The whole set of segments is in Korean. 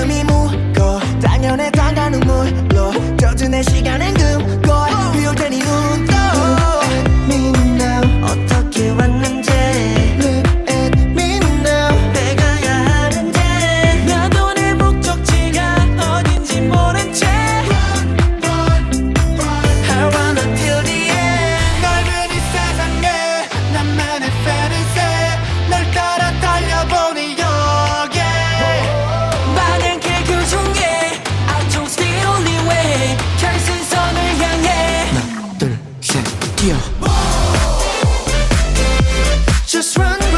마음이 무거 당연해 다가 눈물로. 젖은 내 시간 Yeah. Just run.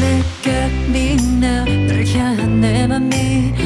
내게 빛나 널 향한 내 맘이